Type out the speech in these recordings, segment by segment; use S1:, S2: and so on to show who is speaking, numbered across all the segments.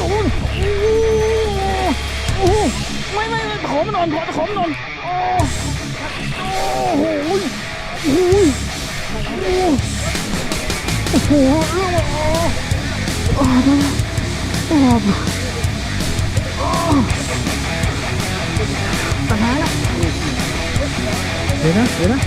S1: โอ้โหโอ้โหไม่ไม่ไม่ขอมันนอนขอขอมันนอนโอ้โหโอ้โหโอ้โหโอ้โหเรื่องอะโอ้โหโอ้โหปัญหาละเดี๋ยวนะเดี๋ยวนะ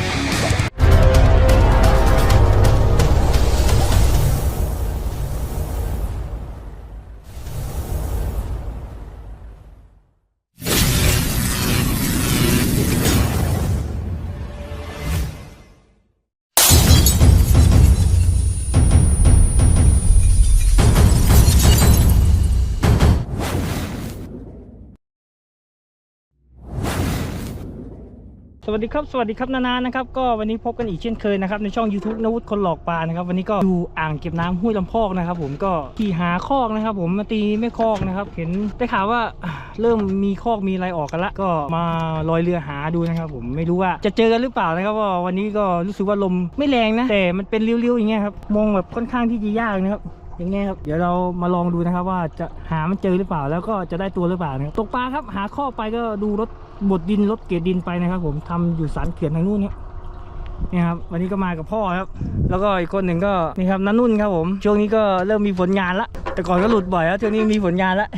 S1: สวัสดีครับสวัสดีครับนานานะครับก็วันนี้พบกันอีกเช่นเคยนะครับในช่อง YouTube นวุฒิคนหลอกปลานะครับวันนี้ก็อยู่อ่างเก็บน้ำห้วยลำพอกนะครับผมก็ขี่หาคอกนะครับผมมาตีไม่คอกนะครับเห็นได้ข่าวว่าเริ่มมีคอกมีอะไรออกกันละ ก็มาลอยเรือหาดูนะครับผมไม่รู้ว่าจะเจอกันหรือเปล่านะครับว่าวันนี้ก็รู้สึกว่าลมไม่แรงนะแต่มันเป็นเลี้ยวๆอย่างเงี้ยครับมองแบบค่อนข้างที่จะยากนะครับ อย่างเงี้ยครับเดี๋ยวเรามาลองดูนะครับ ว่าจะหามันเจอหรือเปล่าแล้วก็จะได้ตัวหรือเปล่านะครับตกปลาครับหาข้อไปก็ดูรถบดดินรถเกล็ดดินไปนะครับ ผมทำอยู่สันเขื่อนทางนู้นเนี่ยนี่ครับวันนี้ก็มากับพ่อครับ แล้วก็อีกคนหนึ่งก็นี่ครับนันนุ่นครับผม ช่วงนี้ก็เริ่มมีผลงานละแต่ก่อนก็หลุดบ่อยแล้วช่วงนี้มีผลงานละ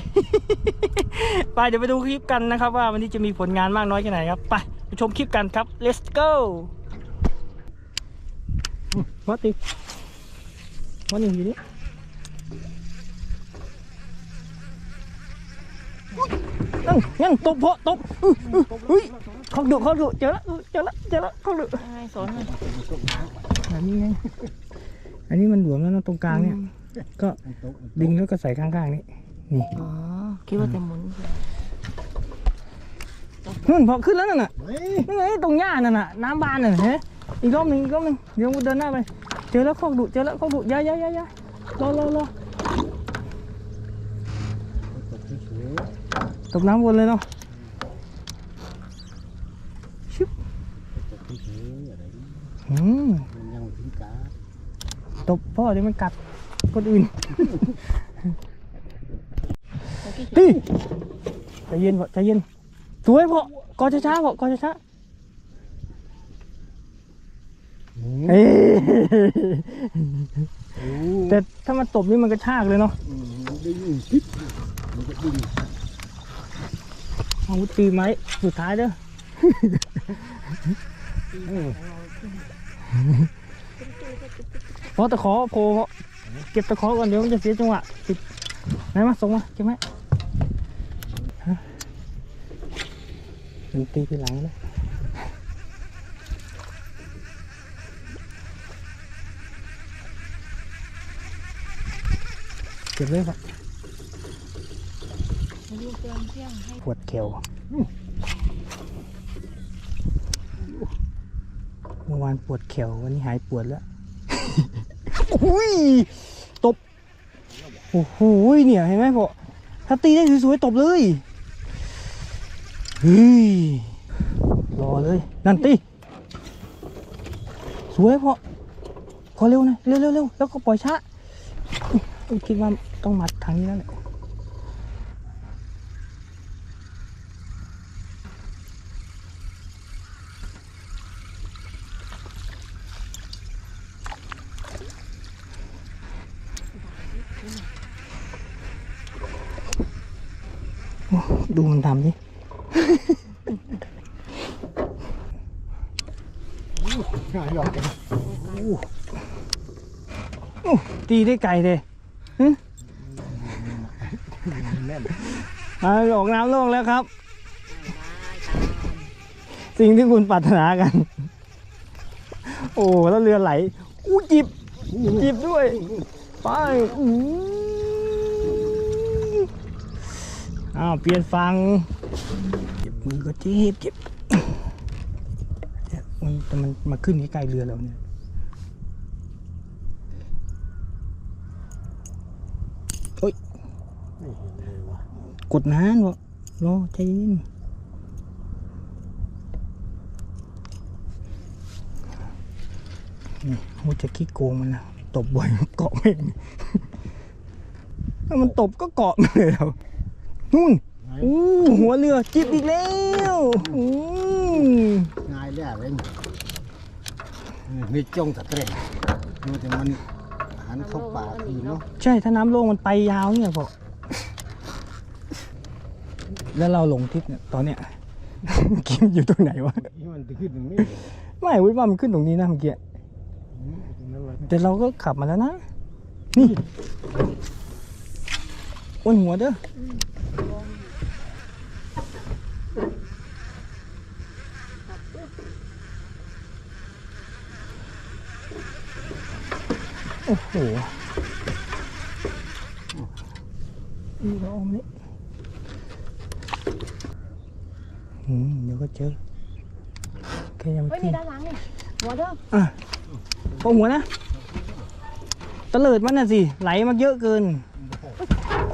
S1: ไปเดี๋ยวไปดูคลิปกันนะครับ ว่าวันนี้จะมีผลงานมากน้อยแค่ไหนครับไปไปชมคลิปกันครับ let's go วัดดิวัดห นึ่งอยู่นี่นั่งนั่งตบเพาะตบอื้ออื้อเฮ้ยเขาดุเขาดุเจอละเจอละเจอละเขาดุ
S2: ไงสอนหน่อย
S1: อันนี้ไงอันนี้มันหลวมแล้วนะตรงกลางเนี่ย ก็ดึงแล้วก็ใส่ข้างๆนี่นี่
S2: อ๋อคิดว่าจะหมุน
S1: นู่นพอขึ้นแล้วนั่นน่ะนี่ไงตรงหญ้านั่นน่ะน้ำบานน่ะเห็นไหมอีกรอบหนึ่งอีกรอบหนึ่งเดี๋ยวเดินหน้าไป เจอแล้วคอกดุเจอแล้วคอกดุอยาอยาอยาอยา รอรอรอตกน้ำวนเลยเนาะชิบอืมตบพ่อเดี๋ยวมันกัดคนอื่นตีใจเย็นพ่อใจเย็นสวยพ่อกอช้าๆพ่อกอช้าๆ เอ้ยแต่ถ้ามันตบนี่มันกระชากเลยเนาะอาวุธตีไม้สุดท้ายเด้อพอตะขอโผล่พ่อเก็บตะขอก่อนเดี๋ยวมันจะเสียจังหวะติดไหนมาส่งมาเก็บไหมฮะมันตีทีหลังเลย เก็บเลยครับ
S2: ลูกเติมเที่ยงให้
S1: ปวดเขวเมื่อวานปวดเขววันนี้หายปวดแล้วโอ้ยตบโอ้โหเนี่ยเห็นไหมพ่อถ้าตีได้สวยๆตบเลยเฮ้ยรอเลย นั่นตีสวยพ่อขอเร็วหน่อยเร็วเร็วเร็วแล้วก็ปล่อยช้าอุ๊ย คิดว่าต้องมัดทางนี้แล้วแหละดูมันทำดิโอ้ตีได้ไกลเลยหึ อ่าออกน้ำโล่งแล้วครับ สิ่งที่คุณปรารถนากัน โอ้แล้วเรือไหลอู้จิบจิบด้วยไปอู้อ้าวเปลี่ยนฟังเจ็บมือก็เจ็บเจ็บเนี่ยมันแต่มันมาขึ้นใกล้ๆเรือแล้วเนี่ยโอ๊ย กดนานวะรอใจเย็นนี่โหจะขี้โกงมันนะตบบ่อยมันเกาะไม่งถ้ามันตบก็เกาะมาเลยเรานู่นอู้หัวเรือจิบอีกแล้วอืม
S3: ง่ายแล้วเลยนี่จงตะเตรงดูแต่มันหันเข้าป่าทีเนาะ
S1: ใช่ถ้าน้ำลงมันไปยาวเนี่ยพอ แล้วเราหลงทิศเนี่ยตอนเนี้ย กินอยู่ตรงไหนวะ
S3: นี่มันขึ้นตรงนี้
S1: ไม่วิว่ามันขึ้นตรงนี้นะเมื่อกี้
S3: ตรงนั้นเลย
S1: แต่เราก็ขับมาแล้วนะ นี่อ้วนหัวเด้อโอ้โหนี่เราเอามานี่อืม เดี๋ยวก็เจอแค่ยังไม่
S2: เฮ้ย
S1: กิ
S2: มี
S1: น
S2: ด้านหลังนี่หัวเด้อ
S1: อะโปหัวนะตะเลิดมันน่ะสิ ไหลมาเยอะเกิน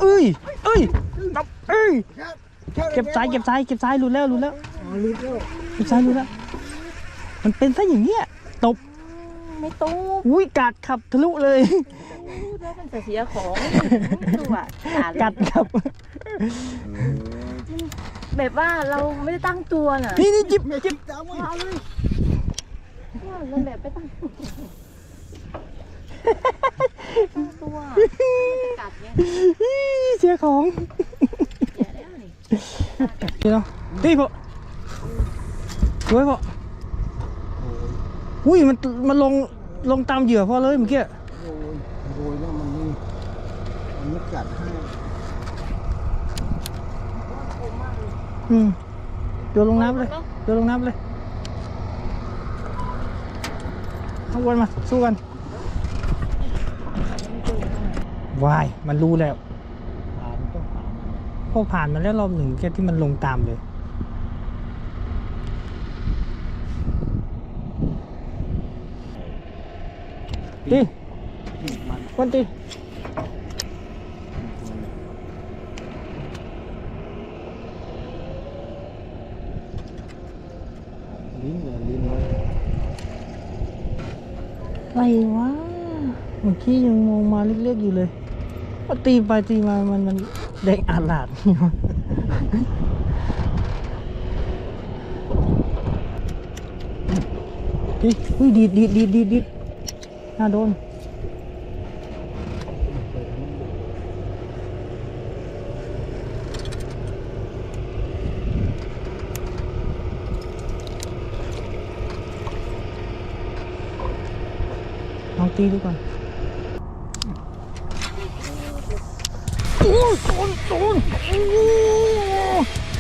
S1: เอ้ยเอ้ยนับเอ้ย เก็บสายเก็บสายเก็บสายหลุดแล้วหลุดแล้ว
S3: ลึกแล้ว
S1: เก็บสายหลุดแล้ว มันเป็นซะอย่างเงี้ยตบ
S2: ไม่ตู้
S1: อุ้ยกัดขับทะลุเลย
S2: แล้วมันจะเสียของ ตัวขาด
S1: กัดขับ
S2: แบบว่าเราไม่ได้ตั้งตัวน่ะ
S1: นี่นี่จิบจิบ
S3: ตามไว้
S2: เอาเลยว่ามันแบบไม่ตั้งตั้งตัวมันจะกัดไง
S1: เสียของ
S2: เสียแล้วนี่
S1: นี่เนาะนี่พอสวยพออุ้ยมันมันลงลงตามเหยื่อพอเลยเมื่อกี้
S3: โอ้ยโรยแล้วมันนี่มันไม่กัดให้
S1: อืมโยนลงน้ำเลยโยนลงน้ำเลยข้างบนมา สู้กันวาย มันรู้แล้ว
S3: ผ่านต้องผ่านมัน
S1: พวกผ่านมาแล้วรอบหนึ่งแค่ที่มันลงตามเลย ตี
S3: มัน
S1: วันตี
S3: ลิ้นเลยลิ้นเลย
S1: อะไรวะเมื่อกี้ยังมองมาเล็กๆอยู่เลยพอตีไปตีมามันมันแดงอาลาดนี่วะเฮ้ยดีดดีดดีดดีดดีดน่าโดน ตีดูก่อนโอ้ยโดนโดนโอ้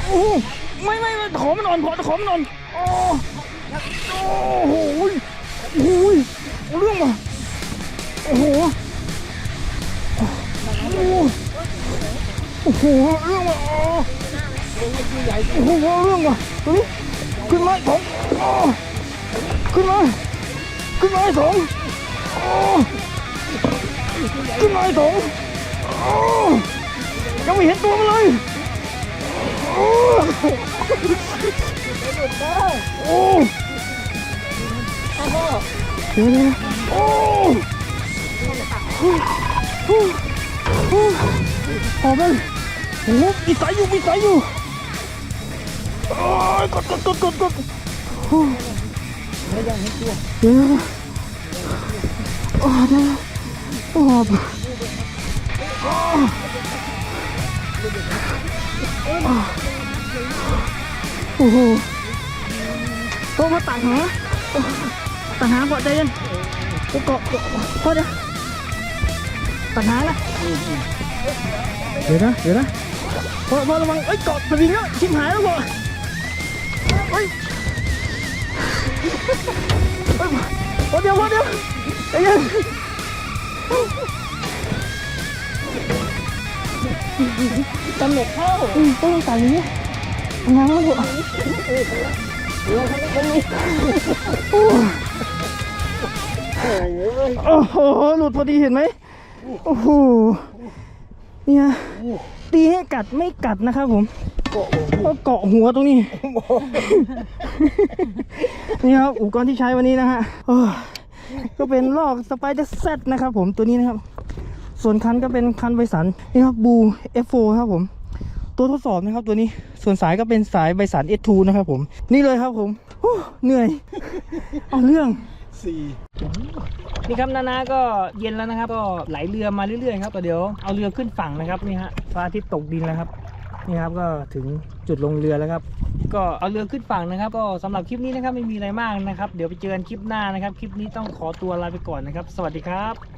S1: โอ้ไม่ไม่ไม่ขอมันนอนขอขอมันนอนโอ้โอ้โหโอ้โหยเรื่องมาโอ้โอ้โหโอ้โหเรื่องมาอ๋อโอ้โหเรื่องมาตรงนี้ขึ้นมาอีกของขึ้นมาขึ้นมาสอง ขึ้นมาไอ้สองโอ้ยังไม่เห็นตัวมันเลยโอ้โอ้เดี๋ยวเดี๋ยวโอ้โอ้โอ้โอ้ออกไปโอ้มีสายอยู่มีสายอยู่โอ้กดกดกดกดกดโอ้เดี๋ยวเดี๋ยว โอ้เดี๋ยวโอ้บโอ้โหโอ้มาตักหาโอ้ตักหาก่อนใจเย็นโอ้เกาะเกาะพอเดี๋ยวตักหานะเดี๋ยวนะเดี๋ยวนะพอพอระวังเอ้ยเกาะสวิงแล้วชิมหายแล้วพอเฮ้ยเฮ้ยพอเดี๋ยวพอเดี๋ยว จำ
S2: เหน็จเข้า
S1: อืมต้องใส่อย่างนี้ง้างแล้วโอ้โห หลุดพอดีเห็นไหมโอ้โห เนี่ยตีให้กัดไม่กัดนะครับผม
S3: เกาะ
S1: ก็เกาะหัวตรงนี้ นี่ครับอุปกรณ์ที่ใช้วันนี้นะฮะ ก็เป็นลอกสไปเดอร์เซตนะครับผมตัวนี้นะครับ ส่วนคันก็เป็นคันไบสันนี่ครับบู F4 ครับผม ตัวทดสอบนะครับตัวนี้ส่วนสายก็เป็นสายไบสัน S2 นะครับผม นี่เลยครับผมเหนื่อย เอาเรื่อง
S3: สี่
S1: นี่ครับนานาก็เย็นแล้วนะครับ ก็ไหลเรือมาเรื่อยๆครับก็เดี๋ยวเอาเรือขึ้นฝั่งนะครับนี่ฮะพระอาทิตย์ตกดินแล้วครับ นี่ครับก็ถึงจุดลงเรือแล้วครับ ก็เอาเรือขึ้นฝั่งนะครับ ก็สำหรับคลิปนี้นะครับไม่มีอะไรมากนะครับ เดี๋ยวไปเจอกันคลิปหน้านะครับ คลิปนี้ต้องขอตัวลาไปก่อนนะครับ สวัสดีครับ